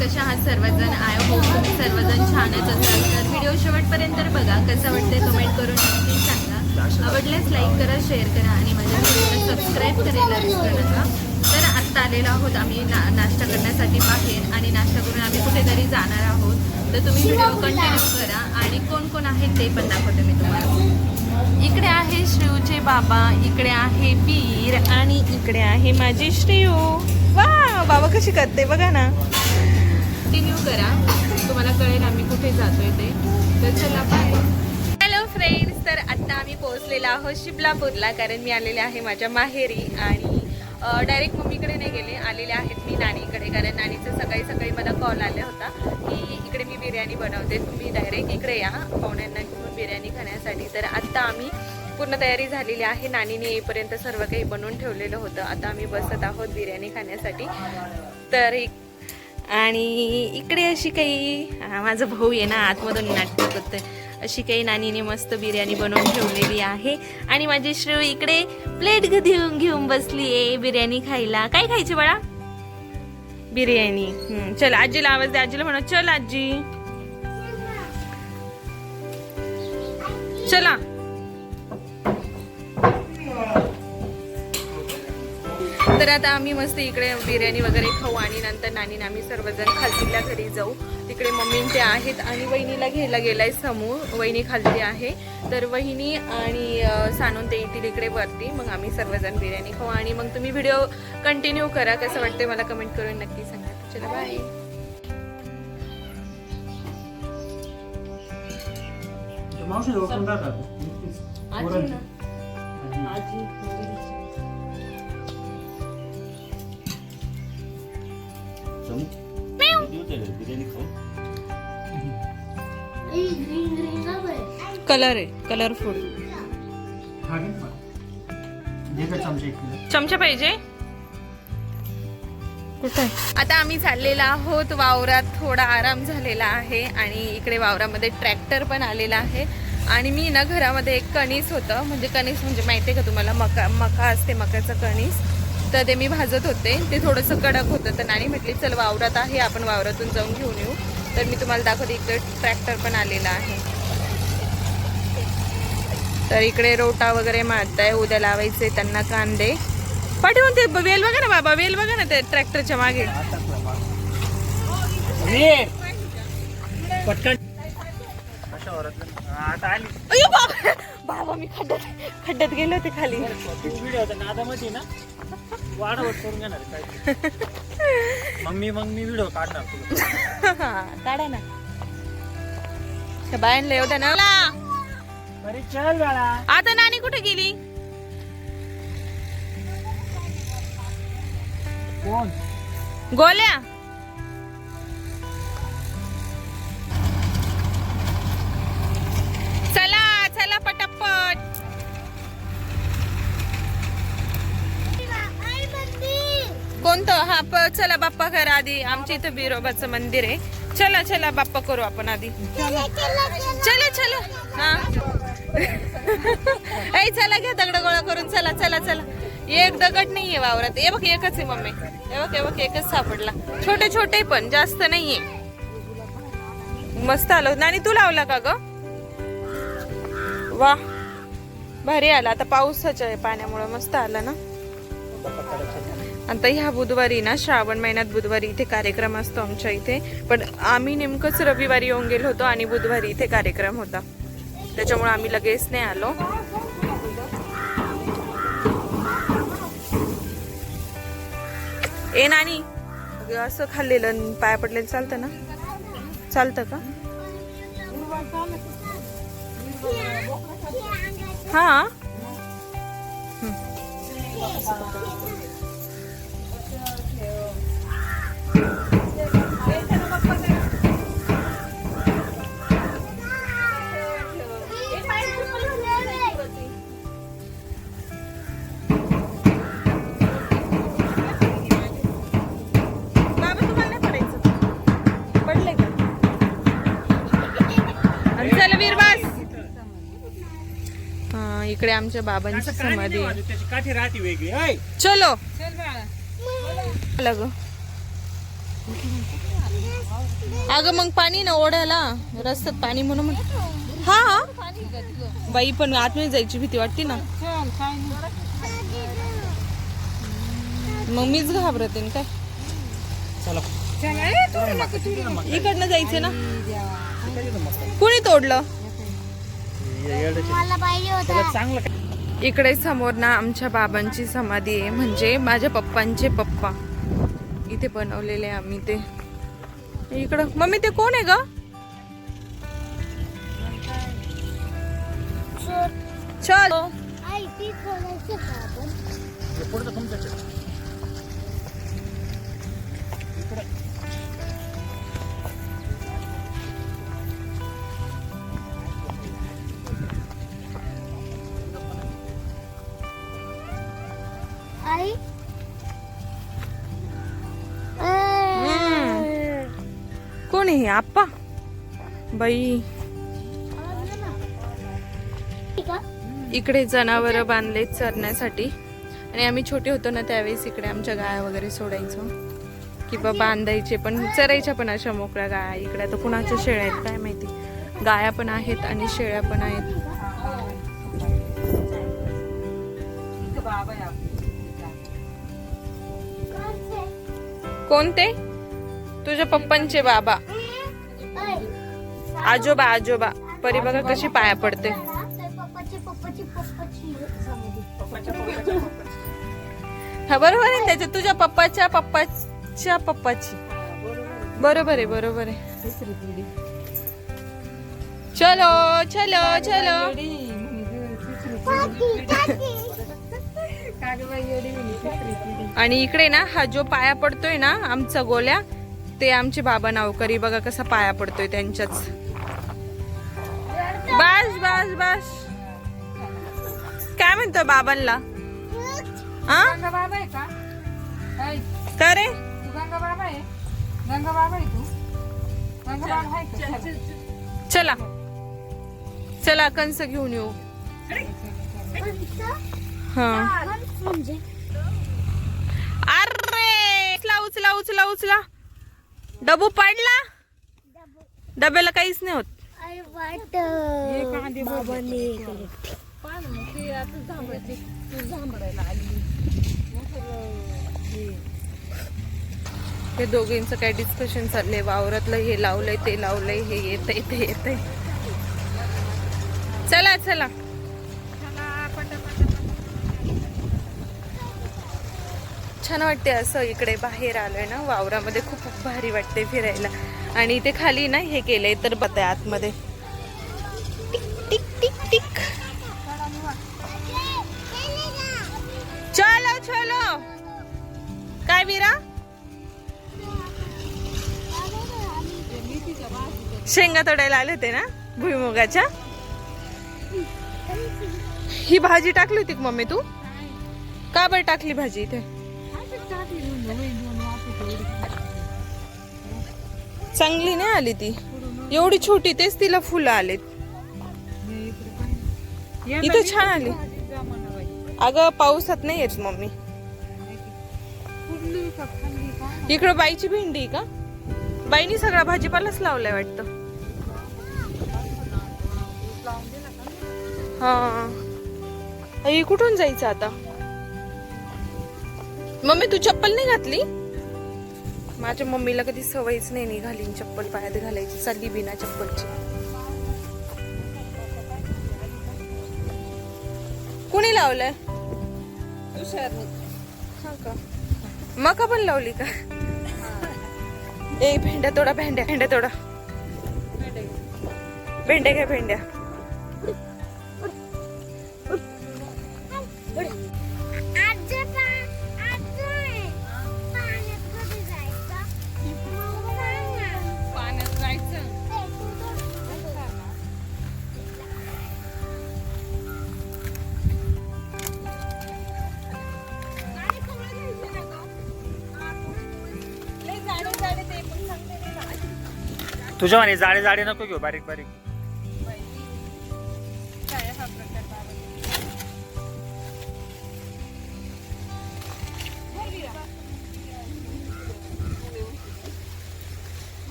कशा आहात सर्वजण आय होप तुम्ही सर्वजण छानच असाल. तर व्हिडिओ शेवटपर्यंत बघा कसं वाटतंय कमेंट करून नक्की सांगा. आवडल्यास लाईक करा शेअर करा आणि माझ्या चॅनलला सबस्क्राईब करायला विसरू नका. तर आत्ता आलेलो आहोत आम्ही ना नाश्ता करण्यासाठी बाहेर आणि नाश्ता करून आम्ही कुठेतरी जाणार आहोत. तर तुम्ही व्हिडिओ कंटिन्यू करा आणि कोण कोण आहेत ते पण दाखवते मी तुम्हाला. इकडे आहे श्रीऊचे बाबा इकडे आहे पीर आणि इकडे आहे माझी श्रीऊ वा बाबा कशी करते बघा ना. कंटिन्यू करा. तुम्हाला कळेल आम्ही कुठे जातोय ते. तर चला बाय हॅलो फ्रेंड्स तर आत्ता आम्ही पोहोचलेलो आहोत शिबलापूरला कारण मी आलेले आहे माझ्या माहेरी आणि डायरेक्ट मम्मीकडे नाही गेले. आलेले आहेत मी नानीकडे कारण नानीचं सकाळी सकाळी मला कॉल आला होता की इकडे मी बिर्याणी बनवते. तुम्ही डायरेक्ट इकडे या पाहुण्यांना घेऊन बिर्याणी खाण्यासाठी. तर आत्ता आम्ही पूर्ण तयारी झालेली आहे. नानीने येईपर्यंत सर्व काही बनवून ठेवलेलं होतं. आता आम्ही बसत आहोत बिर्याणी खाण्यासाठी. तर एक आणि इकडे अशी काही माझा भाऊ आहे ना आतमधून नाटक करतोय. अशी काही नानीने मस्त बिर्याणी बनवून ठेवलेली आहे. आणि माझी श्रेय इकडे प्लेट घेऊन घेऊन बसली आहे बिर्याणी खायला. काय खायची बाळा? बिर्याणी. चल आजीला आवाज दे. आजीला म्हणा चल आजी. चला. तर आता आम्ही मस्त इकडे बिर्याणी वगैरे खाऊ आणि नंतर नानी आम्ही सर्वजण खालतीला घरी जाऊ. तिकडे मम्मी ते आहेत आणि वहिनीला घ्यायला गेलाय समूह वहिनी खालती आहे. तर वहिनी आणि सानून ते येतील इकडे वरती. मग आम्ही सर्वजण बिर्याणी खाऊ आणि मग तुम्ही व्हिडिओ कंटिन्यू करा. कसं वाटते मला कमेंट करून नक्की सांगा. चला बाय मावशी ओळखून कलर आहे कलरफुल चमचा एक किलो. चमचा पाहिजे? कुठे? आता आम्ही चाललेलो आहोत वावरात. थोडा आराम झालेला आहे आणि इकडे वावरामध्ये ट्रॅक्टर पण आलेला आहे. आणि मी ना घरामध्ये एक कणीस होतं. म्हणजे कणीस म्हणजे माहिती आहे का तुम्हाला? मका मका असते मकाचं कणीस. तर ते मी भाजत होते. ते थोडंसं कडक होतं तर नाणी म्हटली चल वावरात आहे आपण वावरातून जाऊन घेऊन येऊ. तर मी तुम्हाला दाखवते इकडे ट्रॅक्टर पण आलेला आहे. तर इकडे रोटा वगैरे मारताय उद्या लावायचे त्यांना कांदे. पाठवून ते वेल बघा ना बाबा वेल बघा ना ते ट्रॅक्टरच्या मागे. बाबा मी खड्ड्यात खड्ड्यात गेले होते खाली. वाढवत करून घेणार आहे काय? मग मी मग मी व्हिडिओ काढणार तुला. हा, काढा ना. त्या बायांना ना. अरे चल बाळा. आता नानी कुठे गेली? कोण? गोल्या. चला बाप्पा करा आधी. आमच्या इथं बिरोबाचं मंदिर आहे. चला चला बाप्पा करू आपण आधी. चला चला. हा. ऐ चला घ्या दगड गोळा करून. चला चला चला. एक दगड नाहीये वावरात. ये बघ एकच आहे मम्मी. हे बघ हे बघ एकच सापडला. छोटे छोटे पण जास्त नाहीये. मस्त आलो. आणि तू लावला का ग? वा. भारी आला. आता पावसाच्या आहे पाण्यामुळे. मस्त आला ना? आता ह्या बुधवारी ना श्रावण महिन्यात बुधवारी इथे कार्यक्रम असतो आमच्या इथे. पण आम्ही नेमकंच रविवारी येऊन गेलो होतो आणि बुधवारी इथे कार्यक्रम होता. त्याच्यामुळे आम्ही लगेच नाही आलो. ए नानी. असं खाल्लेलं पाया पडलेलं चालतं ना? चालतं का? हा? इकडे आमच्या बाबांची समाधी आहे. वाजत, त्याची काठी राहते वेगळी. ऐ! चलो. आला ग. अगं मग पाणी ना ओढ्याला. रस्त्यात पाणी म्हणून म्हण- हा बाई पण आतमध्ये जायची भीती वाटते ना. मग मीच घाबरते काय? चला. इकडनं जायचं ना. कुणी तोडलं? इकडे समोर ना आमच्या बाबांची समाधी आहे. म्हणजे माझ्या पप्पांचे पप्पा. इथे बनवलेले आहे आम्ही ते. इकडं. मम्मी ते कोण आहे ग? चल. कोण आहे आप्पा. बाई. इकडे जनावर बांधले चरण्यासाठी. आणि आम्ही छोटे होतो ना त्यावेळेस इकडे आमच्या गाया वगैरे सोडायचो. किंवा बांधायचे पण चरायच्या पण अशा मोकळ्या गाया इकडे आता कुणाच्या शेळ्या आहेत काय माहिती. गाया पण आहेत आणि शेळ्या पण आहेत. कोणते? तुझ्या पप्पांचे बाबा. आजोबा आजोबा. परी बघा कशी पाया पडते. पप्पाची पप्पाची पप्पाची. समाधी. हा बरोबर आहे त्याच्यात तुझ्या पप्पाच्या पप्पाच्या पप्पाची. बरोबर आहे बरोबर आहे. चलो चलो चलो. आणि इकडे ना हा जो पाया पडतोय ना आमचा गोल्या ते आमचे बाबा नावकरी बघा कसा पाया पडतोय त्यांच्याच. बस बस बस. काय म्हणतोय बाबांना हा रे? तू गंगा बाबा आहे गंगा बाबा आहे तू गंगा बाबा आहे का चल. चला कंस घेऊन येऊ. हा. अरे उचला उचला उचला उचला. डबू पडला? डब्याला काहीच नाही होत. हे. हे. दोघींचं काय डिस्कशन चाललंय? वावरातलं हे लावलंय ते लावलंय हे येतंय ते येतंय. चला चला. छान वाटते असं इकडे बाहेर आलोय ना वावरामध्ये खूप भारी वाटते फिरायला. आणि इथे खाली ना हे केलंय तर बघ आतमध्ये. Tick tick tick tick. चलो चलो. काय विरा शेंगा तोडायला आले होते ना भुईमुगाच्या? ही भाजी टाकली होती मम्मी तू? का बरं टाकली भाजी इथे? चांगली नाही आली ती. एवढी छोटी तेच तिला फुलं आलेत. इथं छान आली. अगं पावसात नाही येत मम्मी. इकडं बाईची भेंडी आहे का? बाईनी सगळा भाजीपालाच लावलाय वाटतं. हा. आई कुठून जायचं आता? मम्मी तू चप्पल नाही घातली? माझ्या मम्मीला कधी सवयच नाही निघाली चप्पल पायात घालायची चालली बिना चप्पलची. कुणी लावलंय? का? मका पण लावली का? ए भेंड्या तोडा भेंड्या भेंड्या तोडा. भेंड्या घ्या भेंड्या. तुझ्या म्हणे जाडे जाडे नको घेऊ बारीक बारीक.